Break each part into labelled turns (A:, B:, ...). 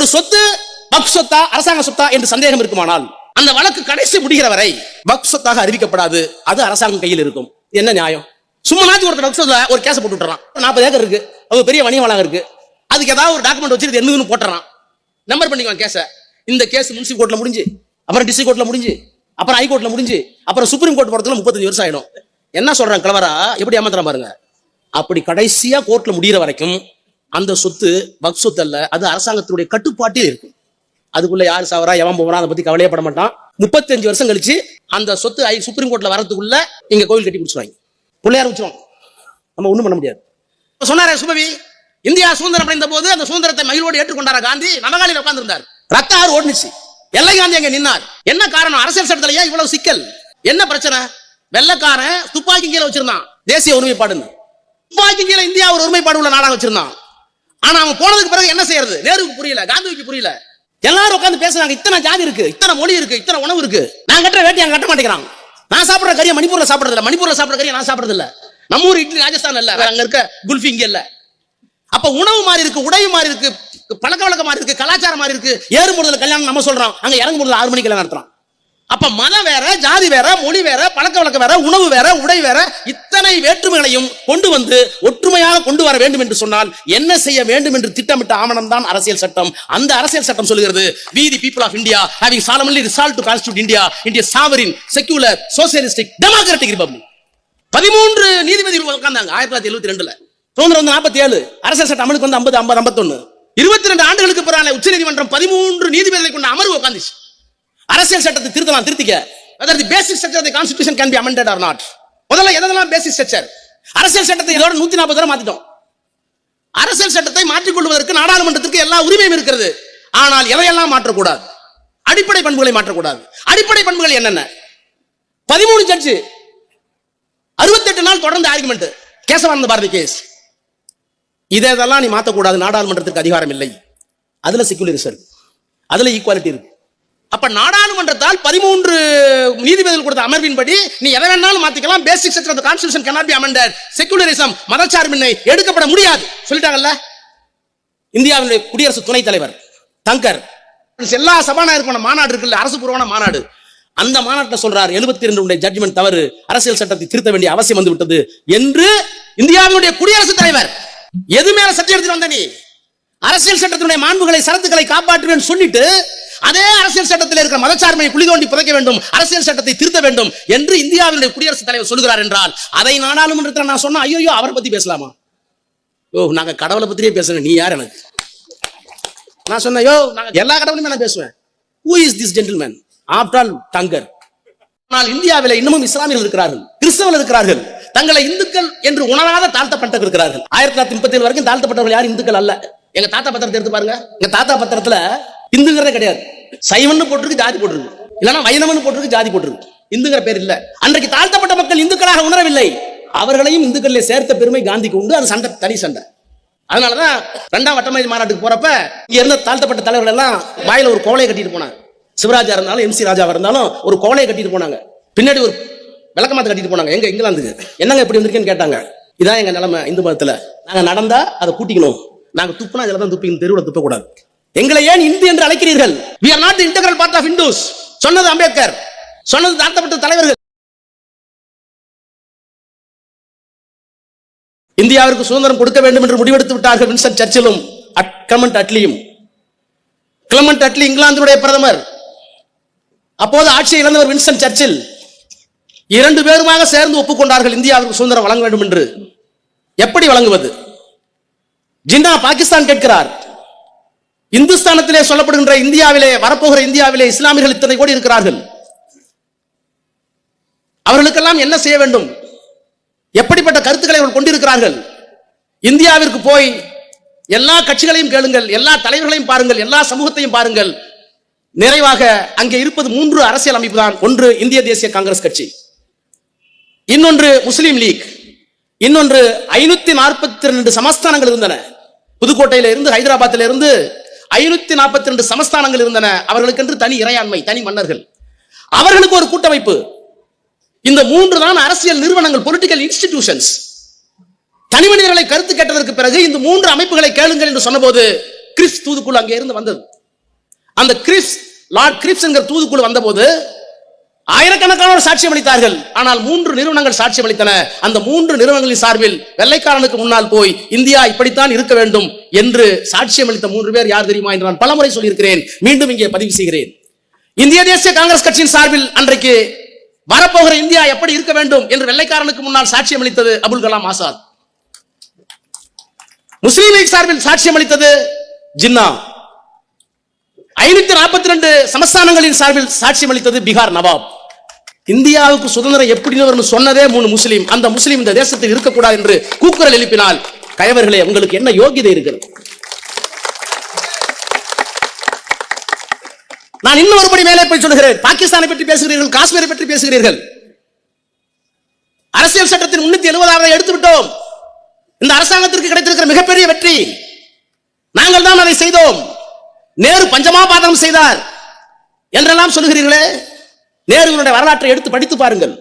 A: ஒரு சொத்து வக்ஃப் சொத்தா அரசாங்க சொத்தா என்று சந்தேகம் இருக்குமானால் அந்த வழக்கு கடைசி முடிகிற வரை வக்ஃப் சொத்தாக அறிவிக்கப்படாது அது அரசாங்கம் கையில் இருக்கும். என்ன நியாயம்? சும்மா ஒருத்தர் வக்ஃப் ஒரு கேஸ் போட்டு விட்டுறான். நாற்பது ஏக்கர் இருக்கு. அது பெரிய வணிக வளாகம் இருக்கு. அதுக்கு ஏதாவது ஒரு டாக்குமெண்ட் வச்சு இது என்னதுன்னு போட்டுறான். நம்பர் பண்ணிக்குவான் கேஸை. இந்த கேஸ் முன்சிபல் கோர்ட்ல முடிஞ்சு அப்புறம் டிஸ்ட்ரிக் கோர்ட்ல முடிஞ்சு அப்புறம் ஹைகோர்ட்ல முடிஞ்சு அப்புறம் சுப்ரீம் கோர்ட் போறதுல முப்பத்தஞ்சு வருஷம் ஆயிடும். என்ன சொல்றான் கிளவரா எப்படி ஏமாத்துறான் பாருங்க. அப்படி கடைசியா கோர்ட்ல முடியிற வரைக்கும் அந்த சொத்து வக் சொத்து அல்ல அது அரசாங்கத்தினுடைய கட்டுப்பாட்டில் இருக்கும். அதுக்குள்ள யார் சாவரா எவன் போவரா அதை பத்தி கவலையப்பட மாட்டான். முப்பத்தஞ்சு வருஷம் கழிச்சு அந்த சொத்து ஐ- சுப்ரீம் கோர்ட்ல வரதுக்குள்ள இங்க கோவில் கட்டி முடிச்சிருவாங்க பிள்ளையார் வச்சிருவோம் நம்ம ஒண்ணும் பண்ண முடியாது. சொன்னாரே சுபவி இந்தியா சுதந்திரம் அடைந்த போது அந்த சுதந்திரத்தை மகிழ்வோடு ஏற்றுக்கொண்டாரா காந்தி? நவகாலியில் உட்கார்ந்திருந்தார். ரத்த ஆறு ஓடுனுச்சு. எல்லை காந்தி அங்க நின்னார். என்ன காரணம்? அரசியல் சட்டத்துல ஏன் இவ்வளவு சிக்கல்? என்ன பிரச்சனை? வெள்ளக்காரன் துப்பாக்கி கீழே வச்சிருந்தான். தேசிய ஒருமைப்பாடுன்னு. துப்பாக்கி கீழே இந்தியா ஒரு ஒருமைப்பாடு உள்ள நாடாக வச்சிருந்தான். ஆனா அவன் போனதுக்கு பிறகு என்ன செய்யறது? நேருக்கு புரியல காந்திக்கு புரியல. எல்லாரும் உட்காந்து பேசுறாங்க இத்தனை ஜாதி இருக்கு இத்தனை மொழி இருக்கு இத்தனை உணவு இருக்கு. நான் கட்டுற வேட்டி அங்க கட்ட மாட்டேங்கிறான். நான் சாப்பிடுற கறியை மணிப்பூர்ல சாப்பிடுறது இல்ல. மணிப்பூர்ல சாப்பிடுற கறியை நான் சாப்பிடுறது இல்ல. நம்ம ஊர் இட்லி ராஜஸ்தான் இல்ல. அங்க இருக்க குல்ஃபி இங்க இல்ல. அப்ப உணவு மாறி இருக்கு உடை மாறி இருக்கு பழக்க வழக்க மாதிரி இருக்கு கலாச்சாரம் மாறி இருக்கு. ஏறும் பொழுதுல கல்யாணம் நம்ம சொல்றோம். அங்க இறங்கும் பொழுது ஆறு மணிக்கு கல்யாணம் நடத்துறோம். அப்ப மதம் வேற ஜாதி வேற மொழி வேற பழக்க வழக்கம் வேற உணவு வேற உடை வேற இத்தனை வேற்றுமைகளையும் கொண்டு வந்து ஒற்றுமையாக கொண்டு வர வேண்டும் என்று சொன்னால் என்ன செய்ய வேண்டும் என்று திட்டமிட்ட ஆவணம் தான் அரசியல் சட்டம். அந்த அரசியல் சட்டம் சொல்கிறது we the people of India having solemnly resolved to constitute India இந்திய sovereign secular socialistic democratic republic பதிமூன்று நீதிபதிகள் உட்கார்ந்தாங்க ஆயிரத்தி தொள்ளாயிரத்தி எழுபத்தி ரெண்டுல. சுதந்திரம் வந்து நாற்பத்தி ஏழு அரசியல் சட்டம் அமலுக்கு வந்து ஐம்பது ஐம்பது ஐம்பத்தொன்னு. இருபத்தி ரெண்டு ஆண்டுகளுக்கு பிறகு உச்சநீதிமன்றம் பதிமூன்று நீதிபதிகளை கொண்ட அமர்வு உட்காந்துச்சு அரசியல் சட்டத்தை திருத்தலாம் திருத்திக்க. Whether the basic structure the constitution can be amended or not முதல்ல எதெல்லாம் பேசிக் ஸ்ட்ரக்சர் அரசியல் சட்டத்தை இதோட நூத்தி நாற்பது தடவை மாத்திட்டோம். அரசியல் சட்டத்தை மாற்றிக்கொள்வதற்கு நாடாளுமன்றத்திற்கு எல்லா உரிமையும் இருக்கிறது. ஆனால் எதையெல்லாம் மாற்றக்கூடாது? அடிப்படை பண்புகளை மாற்றக்கூடாது. அடிப்படை பண்புகள் என்னென்ன? பதிமூணு ஜட்ஜு அறுபத்தெட்டு நாள் தொடர்ந்து ஆர்குமெண்ட் கேசவானந்த பாரதி கேஸ் இதெல்லாம் நீ மாற்றக்கூடாது நாடாளுமன்றத்திற்கு அதிகாரம் இல்லை. அதுல செக்யூலரிசம் அதுல ஈக்குவாலிட்டி இருக்கு. அப்ப நாடாளுமன்றத்தால் பதிமூன்று நீதிபதிகள் கொடுத்த அமர்வின்படி நீ எதை வேணாலும் மாத்திக்கலாம். Basic section of constitution cannot be amended. Secularism மதச்சார்பின்மை எடுக்கப்பட முடியாது. சொல்லிட்டாங்கல்ல? இந்தியாவினுடைய குடியரசு துணைத் தலைவர் தங்கர். எல்லா சபாநாயகருக்கான மாநாடு இருக்குல்ல? அரசு பூர்வமான மாநாடு. அந்த மாநாட்டில் சொல்றார் எழுபத்தி இரண்டு ஜட்ஜ்மெண்ட் தவறு அரசியல் சட்டத்தை திருத்த வேண்டிய அவசியம் வந்து விட்டது என்று இந்தியாவினுடைய குடியரசுத் தலைவர். எது மேல சட்டம் எடுத்துட்டு வந்த நீ? அரசியல் சட்டத்தினுடைய மாண்புகளை சரத்துக்களை காப்பாற்றுவேன் சொல்லிட்டு அதே அரசியல் சட்டத்தில் இருக்கிற மதச்சார்மையை குழி தோண்டி புதைக்க வேண்டும் அரசியல் சட்டத்தை திருத்த வேண்டும் என்று இந்தியாவினுடைய குடியரசுத் தலைவர் சொல்கிறார் என்றால் அதை நாடாளுமன்றத்தில் நான் சொன்னா ஐயோ அவரை பத்தி பேசலாமா? ஓ நாங்க கடவுளை பத்தியே பேசுறேன் நீ யார் எனக்கு? நான் சொன்னேன் யோ நாங்க எல்லா கடவுளையும் நான் பேசுவேன். Who is this gentleman after all Thangar. ஆனால் இந்தியாவில் இன்னமும் இஸ்லாமியர்கள் இருக்கிறார்கள் கிறிஸ்தவர்கள் இருக்கிறார்கள். தங்களை இந்துக்கள் என்று உணராத தாழ்த்தப்பட்டவர்கள் இருக்கிறார்கள். ஆயிரத்தி தொள்ளாயிரத்தி முப்பத்தி ஏழு வரைக்கும் தாழ்த்தப்பட்டவர்கள் யாரும் இந்துக்கள் அல்ல. எங்க தாத்தா பத்திரத்தை எடுத்து பாருங்க. எங்க தாத்தா பத்திரத்துல இந்துங்கிறதே கிடையாது. சைவன்னு போட்டிருக்கு ஜாதி போட்டிருக்கு. இல்லைன்னா வைணவன் போட்டிருக்கு ஜாதி போட்டிருக்கு. இந்துங்கிற பேர் இல்லை. அன்றைக்கு தாழ்த்தப்பட்ட மக்கள் இந்துக்களாக உணரவில்லை. அவர்களையும் இந்துக்களில் சேர்த்த பெருமை காந்திக்கு உண்டு. அது சண்டை தனி சண்டை. அதனாலதான் ரெண்டாம் வட்டமதி மாநாட்டுக்கு போறப்ப இங்க இருந்த தாழ்த்தப்பட்ட தலைவர்கள் எல்லாம் வாயில ஒரு கோலையை கட்டிட்டு போனாங்க. சிவராஜா இருந்தாலும் எம்சி ராஜாவா இருந்தாலும் ஒரு கோலையை கட்டிட்டு போனாங்க. பின்னாடி ஒரு விளக்கமாத்த கட்டிட்டு போனாங்க. எங்க இங்கிலாந்துக்கு. என்னங்க இப்படி வந்திருக்கேன்னு கேட்டாங்க. இதான் எங்க நிலைமை இந்து மதத்துல. நாங்க நடந்தா அதை கூட்டிக்கணும். நாங்க துப்புனா இதுல தான் துப்பிக்கணும் தெருவில் துப்பக்கூடாது. எங்களை ஏன் இந்து என்று அழைக்கிறீர்கள்? We are not the part of Hindus சொன்னது அம்பேத்கர். சொன்னது தாழ்த்தப்பட்ட தலைவர்கள். இந்தியாவிற்கு சுதந்திரம் கொடுக்க வேண்டும் என்று முடிவெடுத்து விட்டார்கள் வின்சன் சர்ச்சிலும் அட்- அட்லியும். கிளமண்ட் அட்லி இங்கிலாந்தினுடைய பிரதமர். அப்போது ஆட்சியை இழந்தவர் வின்சன் சர்ச்சில். இரண்டு பேருமாக சேர்ந்து ஒப்புக்கொண்டார்கள் இந்தியாவிற்கு சுதந்திரம் வழங்க வேண்டும் என்று. எப்படி வழங்குவது? ஜின்னா பாகிஸ்தான் கேட்கிறார். இந்துஸ்தானத்திலே சொல்லப்படுகின்ற இந்தியாவிலே வரப்போகிற இந்தியாவிலே இஸ்லாமியர்கள் இத்தனை கோடி இருக்கிறார்கள். அவர்களுக்கெல்லாம் என்ன செய்ய வேண்டும்? எப்படிப்பட்ட கருத்துக்களை அவர்கள் கொண்டிருக்கிறார்கள்? இந்தியாவிற்கு போய் எல்லா கட்சிகளையும் கேளுங்கள் எல்லா தலைவர்களையும் பாருங்கள் எல்லா சமூகத்தையும் பாருங்கள். நிறைவாக அங்கே இருப்பது மூன்று அரசியல் அமைப்பு தான் ஒன்று இந்திய தேசிய காங்கிரஸ் கட்சி. இன்னொன்று முஸ்லீம் லீக். இன்னொன்று ஐநூத்தி நாற்பத்தி ரெண்டு சமஸ்தானங்கள் இருந்தன. புதுக்கோட்டையில இருந்து ஹைதராபாத்தில இருந்து ஐநூத்தி நாற்பத்தி ரெண்டு சமஸ்தானங்கள் இருந்தன. அவர்களுக்கென்று தனி இறையாண்மை தனி மன்னர்கள். அவர்களுக்கு ஒரு கூட்டமைப்பு. இந்த மூன்று தான் அரசியல் நிறுவனங்கள் பொலிட்டிக்கல் இன்ஸ்டிடியூஷன்ஸ் தனி மனிதர்களை கருத்து கேட்டதற்கு பிறகு இந்த மூன்று அமைப்புகளை கேளுங்கள் என்று சொன்னபோது கிறிஸ் தூதுக்குழு அங்கே இருந்து வந்தது. அந்த கிறிஸ் லார்ட் கிரிப்ஸ் என்கிற தூதுக்குழு வந்தபோது ஆயிரக்கணக்கானோர் சாட்சியம் அளித்தார்கள் ஆனால் மூன்று நிறுவனங்கள் சாட்சியம் அளித்தன அந்த மூன்று நிறுவனங்களின் சார்பில் வெள்ளைக்காரனுக்கு முன்னால் போய் இந்தியா இப்படித்தான் இருக்க வேண்டும் என்று சாட்சியம் அளித்த மூன்று பேர் யார் தெரியுமா என்று நான் பலமுறை சொல்லியிருக்கிறேன். மீண்டும் இங்கே பதிவு செய்கிறேன். இந்திய தேசிய காங்கிரஸ் கட்சியின் சார்பில் அன்றைக்கு வரப்போகிற இந்தியா எப்படி இருக்க வேண்டும் என்று வெள்ளைக்காரனுக்கு முன்னால் சாட்சியம் அளித்தது அபுல் கலாம் ஆசாத். முஸ்லீம் லீக் சார்பில் சாட்சியம் அளித்தது ஜின்னா. ஐநூத்தி நாற்பத்தி ரெண்டு சமஸ்தானங்களின் சார்பில் சாட்சியம் அளித்தது பீகார் நவாப். இந்தியாவுக்கு சுதந்திரம் எப்படின்னு வரும்னு சொன்னதே மூணு முஸ்லீம். அந்த முஸ்லீம் இந்த தேசத்தில் இருக்கக்கூடாது என்று கூக்குரல் எழுப்பினால் கயவர்களே உங்களுக்கு என்ன யோகியதை இருக்கிறது? நான் இன்னும் ஒருபடி மேலே போய் சொல்கிறேன் பாகிஸ்தானை பற்றி பேசுகிறீர்கள் காஷ்மீரை பற்றி பேசுகிறீர்கள். அரசியல் சட்டத்தின் முன்னூத்தி எழுபதாவது எடுத்து விட்டோம். இந்த அரசாங்கத்திற்கு கிடைத்திருக்கிற மிகப்பெரிய வெற்றி. நாங்கள் தான் அதை செய்தோம். நேரு பஞ்சமா பாதகம் செய்தார். என்றெல்லாம் சொல்லுகிறீர்களே? நேருவினுடைய வரலாற்றை எடுத்து படித்து பாருங்கள்.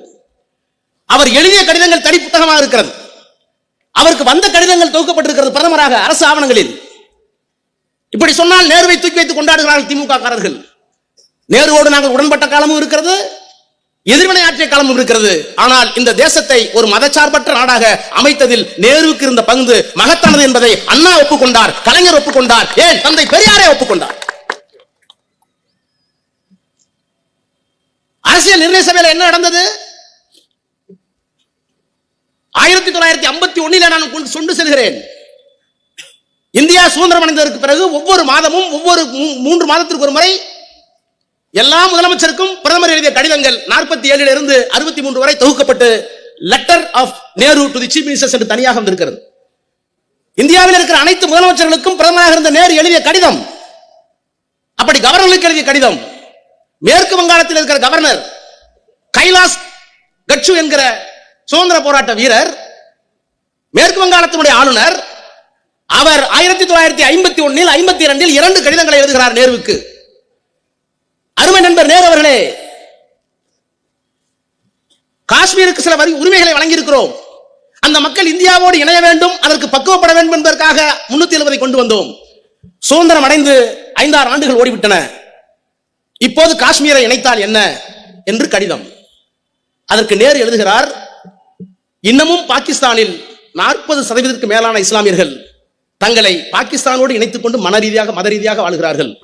A: அவர் எழுதிய கடிதங்கள் தனி புத்தகமாக இருக்கிறது. அவருக்கு வந்த கடிதங்கள் தொகுக்கப்பட்டிருக்கிறது பிரதமராக அரசு ஆவணங்களில். இப்படி சொன்னால் நேருவை தூக்கி வைத்து கொண்டாடுகிறார்கள் திமுக காரர்கள். நேருவோடு நாங்கள் உடன்பட்ட காலமும் இருக்கிறது எதிர்வினை ஆற்றிய காலமும் இருக்கிறது. ஆனால் இந்த தேசத்தை ஒரு மதச்சார்பற்ற நாடாக அமைத்ததில் நேருவுக்கு இருந்த பங்கு மகத்தானது என்பதை அண்ணா ஒப்புக்கொண்டார் கலைஞர் ஒப்புக்கொண்டார் ஏன் தந்தை பெரியாரே ஒப்புக்கொண்டார். அரசியல் நிர்ணய சபையில் என்ன நடந்தது? ஆயிரத்தி தொள்ளாயிரத்தி ஐம்பத்தி ஒன்னில நான் உங்களுக்கு சொண்டு செல்கிறேன். இந்தியா சுதந்திரம் அடைந்ததற்கு பிறகு ஒவ்வொரு மாதமும் ஒவ்வொரு மூன்று மாதத்திற்கு ஒரு முறை எல்லா முதலமைச்சருக்கும் பிரதமர் எழுதிய கடிதங்கள் நாற்பத்தி ஏழுல இருந்து அறுபத்தி மூன்று வரை தொகுக்கப்பட்டு letter of Nehru to the chief ministers என்று தனியாக வந்திருக்கிறது. இந்தியாவில் இருக்கிற அனைத்து முதலமைச்சர்களுக்கும் பிரதமராக இருந்த நேரு எழுதிய கடிதம் அப்படி கவர்னர்களுக்கு எழுதிய கடிதம் மேற்கு வங்காளத்தில் இருக்கிற கவர்னர் கைலாஸ் கட்சு என்கிற சுதந்திர போராட்ட வீரர் மேற்கு வங்காளத்தினுடைய ஆளுநர் அவர் ஆயிரத்தி தொள்ளாயிரத்தி ஐம்பத்தி ஒன்னில் ஐம்பத்தி இரண்டில் இரண்டு கடிதங்களை எழுதுகிறார் நேருவுக்கு. அருமை நண்பர் நேரு அவர்களே காஷ்மீருக்கு சில வரி உரிமைகளை வழங்கியிருக்கிறோம். அந்த மக்கள் இந்தியாவோடு இணைய வேண்டும் அதற்கு பக்குவப்பட வேண்டும் என்பதற்காக முன்னூத்தி எழுபதை கொண்டு வந்தோம். சுதந்திரம் அடைந்து ஐந்தாறு ஆண்டுகள் ஓடிவிட்டன. இப்போது காஷ்மீரை இணைத்தால் என்ன என்று கடிதம். அதற்கு நேரு எழுதுகிறார் இன்னமும் பாகிஸ்தானில் நாற்பது சதவீதத்திற்கு மேலான இஸ்லாமியர்கள் தங்களை பாகிஸ்தானோடு இணைத்துக் கொண்டு மன ரீதியாக மத ரீதியாக வாழ்கிறார்கள்.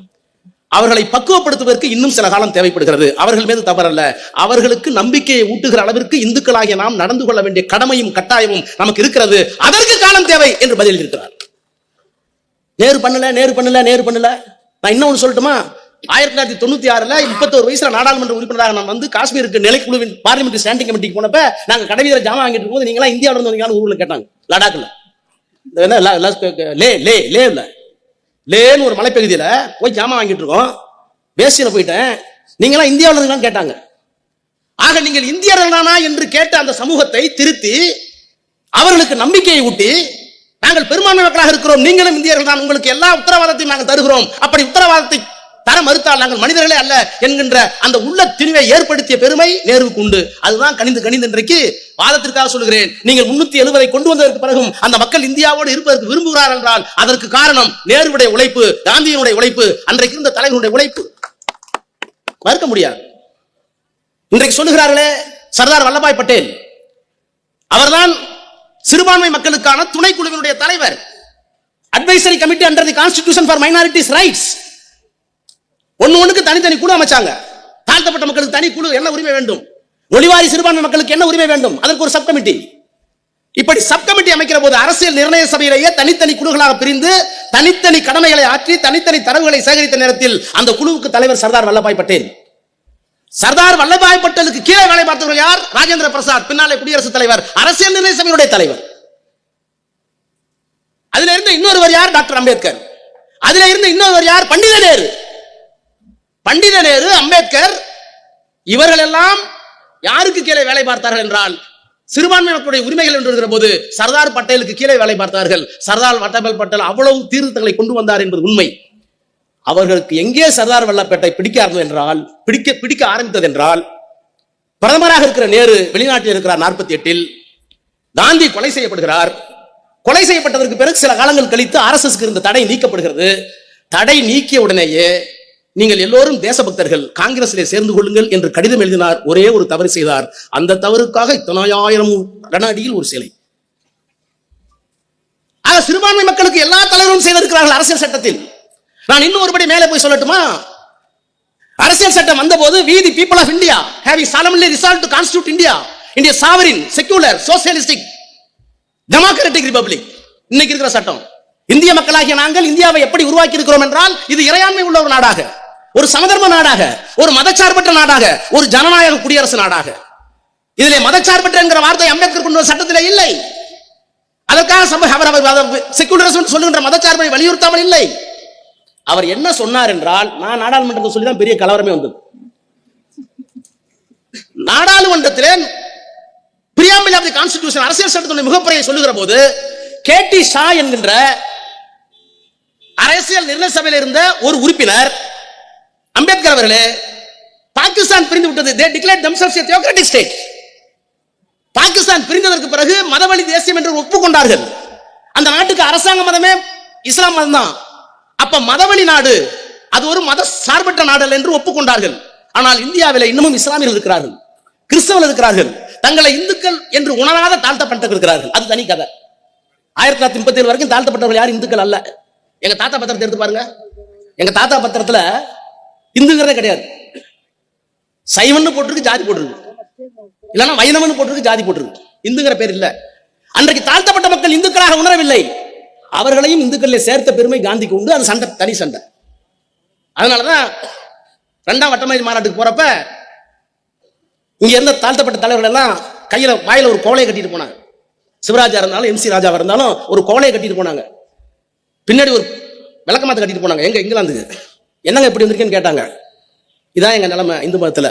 A: அவர்களை பக்குவப்படுத்துவதற்கு இன்னும் சில காலம் தேவைப்படுகிறது. அவர்கள் மீது தவறல்ல. அவர்களுக்கு நம்பிக்கையை ஊட்டுகிற அளவிற்கு இந்துக்களாகிய நாம் நடந்து கொள்ள வேண்டிய கடமையும் கட்டாயமும் நமக்கு இருக்கிறது. அதற்கு காலம் தேவை என்று பதில் இருக்கிறார். நேரு பண்ணல நேரு பண்ணல நேரு பண்ணல. நான் இன்னொன்னு சொல்லட்டுமா? ஆயிரத்தி தொள்ளாயிரத்தி தொண்ணூத்தி ஆறுல முப்பத்தோரு வயசுல நாடாளுமன்ற உறுப்பினராக நான் வந்து காஷ்மீருக்கு நிலைக்குழுவின் பார்லிமெண்ட் ஸ்டாண்டிங் கமிட்டிக்கு போனப்ப நாங்க கடைவீர ஜாமா வாங்கிட்டு இருக்கும்போது நீங்களா இந்தியாவில இருந்து வந்தீங்கன்னு ஊர்ல கேட்டாங்க. லடாக்ல. லே லே லே இல்ல. லேன்னு ஒரு மலைப்பகுதியில போய் ஜாமான் வாங்கிட்டு இருக்கோம். பேசியில போயிட்டேன். நீங்களாம் இந்தியாவில் இருக்கான்னு கேட்டாங்க. ஆக நீங்கள் இந்தியர்களானா என்று கேட்ட அந்த சமூகத்தை திருத்தி அவர்களுக்கு நம்பிக்கையை ஊட்டி நாங்கள் பெரும்பான்மை மக்களாக இருக்கிறோம். நீங்களும் இந்தியர்கள் தான். உங்களுக்கு எல்லா உத்தரவாதத்தையும் நாங்கள் தருகிறோம். அப்படி உத்தரவாதத்தை தர மறுத்தால் நாங்கள் மனிதர்களே அல்ல என்கின்ற அந்த உள்ள திணிவை ஏற்படுத்திய பெருமை நேருவுக்கு உண்டு. அதுதான் கணிந்து கணிந்து இன்றைக்கு வாதத்திற்காக சொல்கிறேன் நீங்கள் முன்னூத்தி எழுபதை கொண்டு வந்ததற்கு பிறகும் அந்த மக்கள் இந்தியாவோடு இருப்பதற்கு விரும்புகிறார் என்றால் அதற்கு காரணம் நேருவுடைய உழைப்பு காந்தியினுடைய உழைப்பு அன்றைக்கு இருந்த தலைவனுடைய உழைப்பு. மறுக்க முடியாது. இன்றைக்கு சொல்லுகிறார்களே சர்தார் வல்லபாய் பட்டேல். அவர்தான் சிறுபான்மை மக்களுக்கான துணைக்குழுவினுடைய தலைவர். Advisory committee under the constitution for minorities rights ஒன்னு ஒண்ணுக்கு தனித்தனி குழு அமைச்சாங்க. தாழ்த்தப்பட்ட மக்களுக்கு தனி குழு என்ன உரிமை வேண்டும்? ஒளிவாரி சிறுபான்மை மக்களுக்கு என்ன உரிமை வேண்டும்? அதற்கு ஒரு சப் கமிட்டி இப்படி சப் கமிட்டி அமைக்கிற போது அரசியல் நிர்ணய சபையிலேயே தனித்தனி குழுக்களாக பிரிந்து தனித்தனி கடமைகளை ஆற்றி தனித்தனி தரவுகளை சேகரித்த நேரத்தில் அந்த குழுவுக்கு தலைவர் சர்தார் வல்லபாய் பட்டேல். சர்தார் வல்லபாய் பட்டேலுக்கு கீழே வேலை பார்த்தவர்கள் யார்? ராஜேந்திர பிரசாத் பின்னாலே குடியரசுத் தலைவர் அரசியல் நிர்ணய சபையினுடைய தலைவர். அதுல இருந்த இன்னொருவர் யார்? டாக்டர் அம்பேத்கர். அதுல இருந்த இன்னொருவர் யார்? பண்டித நேரு. பண்டித நேரு அம்பேத்கர் இவர்கள் எல்லாம் யாருக்கு கீழே வேலை பார்த்தார்கள் என்றால் சிறுபான்மை மக்களுடைய உரிமைகள் என்று போது சர்தார் பட்டேலுக்கு கீழே வேலை பார்த்தார்கள். சர்தார் வல்லபாய் பட்டேல் அவ்வளவு தீர்த்தங்களை கொண்டு வந்தார் என்பது உண்மை. அவர்களுக்கு எங்கே சர்தார் வல்லப்பேட்டை பிடிக்க ஆரம்பித்தது என்றால் பிடிக்க பிடிக்க ஆரம்பித்தது என்றால் பிரதமராக இருக்கிற நேரு வெளிநாட்டில் இருக்கிறார் நாற்பத்தி எட்டில் காந்தி கொலை செய்யப்படுகிறார். கொலை செய்யப்பட்டதற்கு பிறகு சில காலங்கள் கழித்து ஆர்எஸ்எஸ்க்கு இருந்த தடை நீக்கப்படுகிறது. தடை நீக்கிய உடனேயே நீங்கள் எல்லோரும் தேசபக்தர்கள் காங்கிரஸிலே சேர்ந்து கொள்ளுங்கள் என்று கடிதம் எழுதினார் ஒரே ஒரு தவறு செய்தார். அந்த தவறுக்காக இத்தனாயிரம் ரண அடியில் ஒரு சிலை. ஆக சிறுபான்மை மக்களுக்கு எல்லா தலைவரும் செய்திருக்கிறார்கள் அரசியல் சட்டத்தில். நான் இன்னும் ஒருபடி மேலே போய் சொல்லட்டுமா? அரசியல் சட்டம் வந்தபோது we the the of India India having solemnly resolved to constitute India India sovereign secular socialistic democratic republic இன்னைக்கு இருக்கிற சட்டம். இந்திய மக்களாகிய நாங்கள் இந்தியாவை எப்படி உருவாக்கி இருக்கிறோம் என்றால் இது இறையாண்மை உள்ள ஒரு நாடாக. ஒரு சமதர்ம நாடாக ஒரு மதச்சார்பற்ற நாடாக ஒரு ஜனநாயக குடியரசு நாடாக. இதிலே மதச்சார்பற்ற என்கிற வார்த்தை அம்பேத்கர் கொண்டு வந்த இல்லை. அதற்காக அவர் அவர் செக்குலரிசம் சொல்லுகின்ற மதச்சார்பை வலியுறுத்தாமல் இல்லை. அவர் என்ன சொன்னார் என்றால் நான் நாடாளுமன்றத்தை சொல்லி தான் பெரிய கலவரமே வந்தது. நாடாளுமன்றத்திலே பிரியாம்பிள் ஆஃப் தி கான்ஸ்டிடியூஷன் அரசியல் சட்டத்தினுடைய முகப்புரையை சொல்லுகிற போது கே டி ஷா என்கின்ற அரசியல் நிர்ணய சபையில் இருந்த ஒரு உறுப்பினர் அம்பேத்கர் அவர்களே பாகிஸ்தான் பிரிந்து விட்டது. They declare themselves a theocratic state. Pakistan பிரிந்ததற்கு பிறகு மதவழி தேசியம் என்று ஒப்புக்கொண்டார்கள். அந்த நாட்டுக்கு அரசாங்க மதமே இஸ்லாம் மதம் தான் அப்ப மதவழி நாடு அது ஒரு மத சார்பற்ற நாடல் என்று ஒப்புக்கொண்டார்கள். ஆனால் இந்தியாவில் இன்னமும் இஸ்லாமியர்கள் இருக்கிறார்கள். கிறிஸ்தவர்கள் இருக்கிறார்கள். தங்களை இந்துக்கள் என்று உணராத தாழ்த்தப்பட்டவர்கள் இருக்கிறார்கள். அது தனி கதை. ஆயிரத்தி தொள்ளாயிரத்தி முப்பத்தி ஏழு வரைக்கும் தாழ்த்தப்பட்டவர்கள் யாரும் இந்துக்கள் அல்ல. எங்க தாத்தா பத்திரத்தை எடுத்து பாருங்க. எங்க தாத்தா பத்திரத்துல இந்துங்கிறதே கிடையாது. சைவன்னு போட்டிருக்கு ஜாதி போட்டிருக்கு. இல்லைன்னா வைணவன் போட்டிருக்கு ஜாதி போட்டிருக்கு. இந்துங்கிற பேர் இல்லை. அன்றைக்கு தாழ்த்தப்பட்ட மக்கள் இந்துக்களாக உணரவில்லை. அவர்களையும் இந்துக்களில் சேர்த்த பெருமை காந்திக்கு உண்டு. அது சண்டை தனி சண்டை. அதனாலதான் ரெண்டாம் வட்டமேஜி மாநாட்டுக்கு போறப்ப இங்க இருந்த தாழ்த்தப்பட்ட தலைவர்கள் எல்லாம் கையில வாயில ஒரு கோலையை கட்டிட்டு போனாங்க. சிவராஜா இருந்தாலும் எம்சி ராஜாவா இருந்தாலும் ஒரு கோலையை கட்டிட்டு போனாங்க. பின்னாடி ஒரு விளக்கமாத்த கட்டிட்டு போனாங்க. எங்க இங்கிலாந்துக்கு. என்னங்க இப்படி வந்திருக்கேன்னு கேட்டாங்க. இதான் எங்க நிலைமை இந்து மதத்துல.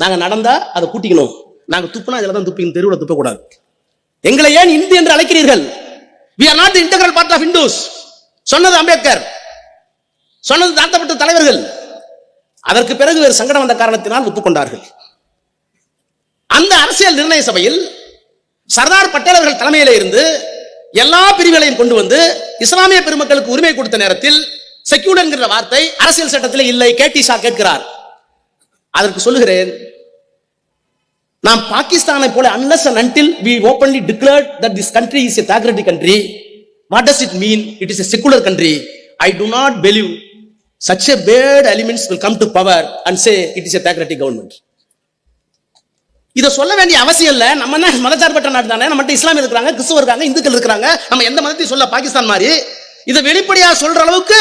A: நாங்க நடந்தா அதை கூட்டிக்கணும். நாங்க துப்புனா இதில் தான் துப்பிக்கணும். தெருவுல துப்பக்கூடாது. எங்களை ஏன் இந்து என்று அழைக்கிறீர்கள்? We are not the part of Hindus சொன்னது அம்பேத்கர். சொன்னது தாழ்த்தப்பட்ட தலைவர்கள். அதற்கு பிறகு வேறு சங்கடம் வந்த காரணத்தினால் ஒப்புக்கொண்டார்கள். அந்த அரசியல் நிர்ணய சபையில் சர்தார் பட்டேல் அவர்கள் தலைமையில இருந்து எல்லா பிரிவுகளையும் கொண்டு வந்து இஸ்லாமிய பெருமக்களுக்கு உரிமை கொடுத்த நேரத்தில் செக்யூர்டுங்கிற வார்த்தை அரசியல் சட்டத்தில் இல்லை கேட்டி ஷா கேட்கிறார். அதற்கு சொல்லுகிறேன் நாம் பாகிஸ்தானை போல unless and until we openly declared that this country is a theocratic country what does it mean it is a secular country I do not believe such a bad elements will come to power and say it is a theocracy government இதை சொல்ல வேண்டிய அவசியம் இல்ல. நம்ம என்ன மதச்சார்பற்ற நாடு தானே? நம்மகிட்ட இஸ்லாம் இருக்கிறாங்க கிறிஸ்துவ இருக்காங்க இந்துக்கள் இருக்கிறாங்க. நம்ம எந்த மதத்தையும் சொல்ல பாகிஸ்தான் மாதிரி. இதை வெளிப்படையா சொல்ற அளவுக்கு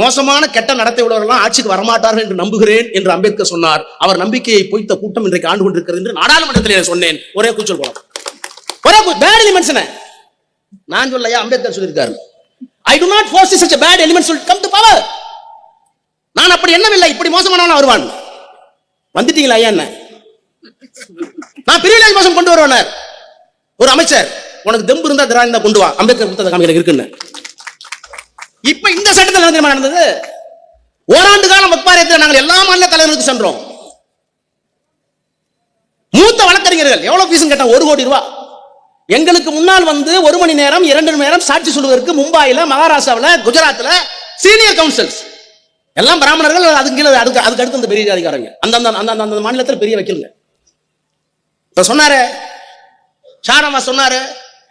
A: மோசமான கெட்ட நடத்தை உள்ளவர்கள்லாம் ஆட்சிக்கு வரமாட்டார்கள் என்று நம்புகிறேன் என்று அம்பேத்கர் சொன்னார். அவர் நம்பிக்கையை பொய்த்த கூட்டம் இன்றைக்கு ஆண்டு கொண்டிருக்கிறது என்று நாடாளுமன்றத்தில் சொன்னேன். ஒரே கூச்சல் போலாம் ஒரே பேட் எலிமெண்ட்ஸ் நான் சொல்லையா அம்பேத்கர் சொல்லியிருக்காரு. I do not force such bad bad சொல் கம் டு பவர் நான் அப்படி என்னவில்லை இப்படி மோசமானவன் வருவான். வந்துட்டீங்களா ஐயா என்ன? நான் பிரிவிலேஜ் மோசம் கொண்டு வருவானார். ஒரு அமைச்சர் உனக்கு தெம்பு இருந்தா திராணி கொண்டு வா. அம்பேத்கர் கொடுத்தத காமிக்க இருக்குன்னு. இப்ப இந்த சட்டத்தில் என்ன நடந்தது? ஓராண்டு காலம் வக்பாரியத்தில் நாங்கள் எல்லா மாநில தலைவர்களுக்கு சென்றோம். மூத்த வழக்கறிஞர்கள் எவ்வளவு ஃபீஸ் கேட்டா ஒரு கோடி ரூபாய் எங்களுக்கு முன்னால் வந்து ஒரு மணி நேரம் இரண்டு மணி நேரம் சாட்சி சொல்வதற்கு மும்பாயில மகாராஷ்டிராவில் குஜராத்தில் சீனியர் கவுன்சில்ஸ் எல்லாம் பிராமணர்கள் அதுக்கு கீழே அதுக்கு அதுக்கு அடுத்து அந்த பெரிய அதிகாரங்க. அந்தந்த அந்த அந்த மாநிலத்தில் பெரிய வைக்கலுங்க. இப்ப சொன்னாரு சாரமா சொன்னாரு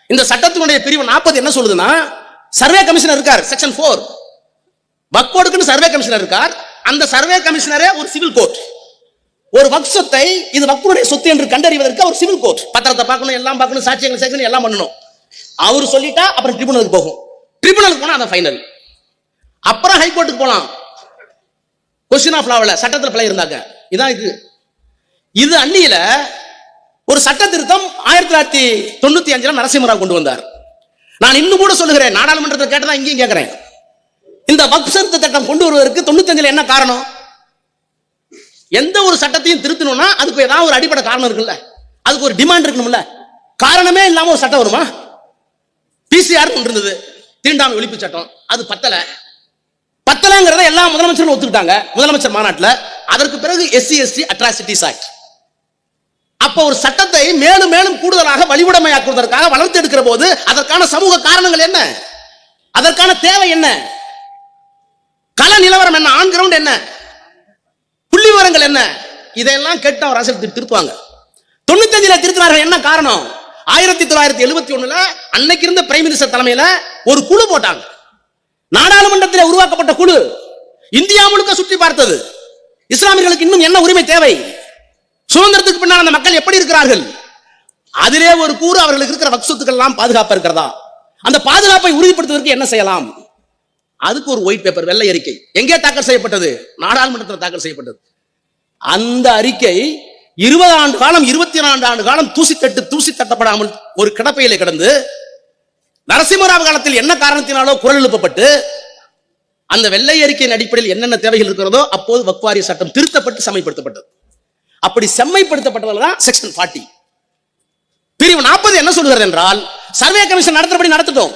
A: இந்த சட்டத்தினுடைய பிரிவு நாற்பது என்ன சொல்லுதுன்னா சர்வே கமிஷனர் இருக்கார் செக்ஷன் போர் வக்போர்டுக்குன்னு சர்வே கமிஷனர் இருக்கார். அந்த சர்வே கமிஷனரே ஒரு சிவில் கோர்ட் ஒரு வக் சொத்தை இது வக்புடைய சொத்து என்று கண்டறிவதற்கு அவர் சிவில் கோர்ட் பத்திரத்தை பார்க்கணும் எல்லாம் பார்க்கணும் சாட்சியங்கள் சேர்க்கணும் எல்லாம் பண்ணணும். அவர் சொல்லிட்டா அப்புறம் ட்ரிபுனலுக்கு போகும். ட்ரிபுனலுக்கு போனா அதான் ஃபைனல் அப்புறம் ஹைகோர்ட்டுக்கு போகலாம் கொஸ்டின் ஆஃப் லாவில் சட்டத்தில் பிள்ளை இருந்தாங்க. இதான் இது. இது அன்னியில ஒரு சட்ட திருத்தம் ஆயிரத்தி தொள்ளாயிரத்தி தொண்ணூத்தி அஞ்சுல நரசிம்மராவ் கொண்டு வந்தார். நான் இன்னும் கூட சொல்லுகிறேன். நாடாளுமன்றத்தில் கேட்டதா இங்கேயும் கேட்கிறேன். இந்த வக்ஃப் திட்டம் சட்டம் கொண்டு வருவதற்கு தொண்ணூத்தஞ்சுல என்ன காரணம்? எந்த ஒரு சட்டத்தையும் திருத்தணும்னா அதுக்கு ஏதாவது ஒரு அடிப்படை காரணம் இருக்குல்ல. அதுக்கு ஒரு டிமாண்ட் இருக்கணும்ல. காரணமே இல்லாம ஒரு சட்டம் வருமா? பிசிஆர் ஒன்று இருந்தது. தீண்டாமை ஒழிப்பு சட்டம். அது பத்தல. பத்தலங்கிறத எல்லா முதலமைச்சரும் ஒத்துக்கிட்டாங்க. முதலமைச்சர் மாநாட்டில். அதற்கு பிறகு எஸ்சி எஸ்டி அட்ராசிட்டிஸ் ஆக்ட் அப்ப ஒரு சட்டத்தை மேலும் மேலும் கூடுதலாக வழிவுடைமையாக்குவதற்காக வளர்த்து எடுக்கிற போது அதற்கான சமூக காரணங்கள் என்ன? அதற்கான தேவை என்ன? கள நிலவரம் என்ன? ஆன் கிரவுண்ட் என்ன? புள்ளி விவரங்கள் என்ன? இதையெல்லாம் கேட்டு அவர் அரசியல் திரு- திருத்துவாங்க. தொண்ணூத்தஞ்சுல திருத்தினார்கள் என்ன காரணம்? ஆயிரத்தி தொள்ளாயிரத்தி எழுபத்தி ஒண்ணுல அன்னைக்கு இருந்த பிரைம் மினிஸ்டர் தலைமையில ஒரு குழு போட்டாங்க. நாடாளுமன்றத்தில் உருவாக்கப்பட்ட குழு. இந்தியா முழுக்க சுற்றி பார்த்தது. இஸ்லாமியர்களுக்கு இன்னும் என்ன உரிமை தேவை? சுதந்திரத்துக்கு பின்னால் அந்த மக்கள் எப்படி இருக்கிறார்கள்? அதிலே ஒரு கூறு அவர்களுக்கு இருக்கிற வக்சத்துக்கள் எல்லாம் பாதுகாப்பு இருக்கிறதா? அந்த பாதுகாப்பை உறுதிப்படுத்துவதற்கு என்ன செய்யலாம்? அதுக்கு ஒரு ஒயிட் பேப்பர் வெள்ளை அறிக்கை. எங்கே தாக்கல் செய்யப்பட்டது? நாடாளுமன்றத்தில் தாக்கல் செய்யப்பட்டது. அந்த அறிக்கை இருபது ஆண்டு காலம் இருபத்தி நான்கு ஆண்டு காலம் தூசி தட்டு தூசி தட்டப்படாமல் ஒரு கிடப்பையில கிடந்து நரசிம்மராவ் காலத்தில் என்ன காரணத்தினாலோ குரல் எழுப்பப்பட்டு அந்த வெள்ளை அறிக்கையின் அடிப்படையில் என்னென்ன தேவைகள் இருக்கிறதோ அப்போது வக்வாரிய சட்டம் திருத்தப்பட்டு சமயப்படுத்தப்பட்டது. அப்படி செம்மைப்படுத்தப்பட்டதுல தான் செக்ஷன் 40 பிரிவு நாற்பது என்ன சொல்கிறது என்றால் சர்வே கமிஷன் நடத்துறபடி நடத்தட்டும்.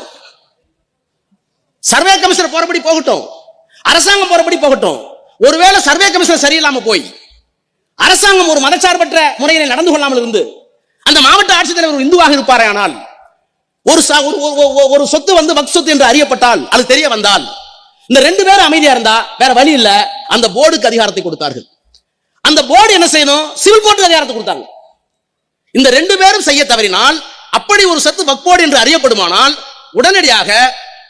A: சர்வே கமிஷனர் போறபடி போகட்டும். அரசாங்கம் போறபடி போகட்டும். ஒருவேளை சர்வே கமிஷனர் சரியில்லாம போய் அரசாங்கம் ஒரு மதச்சார்பற்ற முறையில் நடந்து கொள்ளாமல் இருந்து அந்த மாவட்ட ஆட்சித்தலைவர் ஒரு இந்துவாக இருப்பாரே ஆனால் ஒரு ஒரு- ஒரு- ஒரு- ஒரு சொத்து வந்து வக் சொத்து என்று அறியப்பட்டால் அது தெரிய வந்தால் இந்த ரெண்டு பேரும் அமைதியா இருந்தா வேற வழி இல்ல அந்த போர்டுக்கு அதிகாரத்தை கொடுத்தார்கள். அந்த போர்டு என்ன செய்யணும்? சிவில் கோர்ட்டுக்கு அதிகாரத்தை கொடுத்தாங்க. இந்த ரெண்டு பேரும் செய்ய தவறினால் அப்படி ஒரு சத்து வக் போர்டு என்று அறியப்படுமானால் உடனடியாக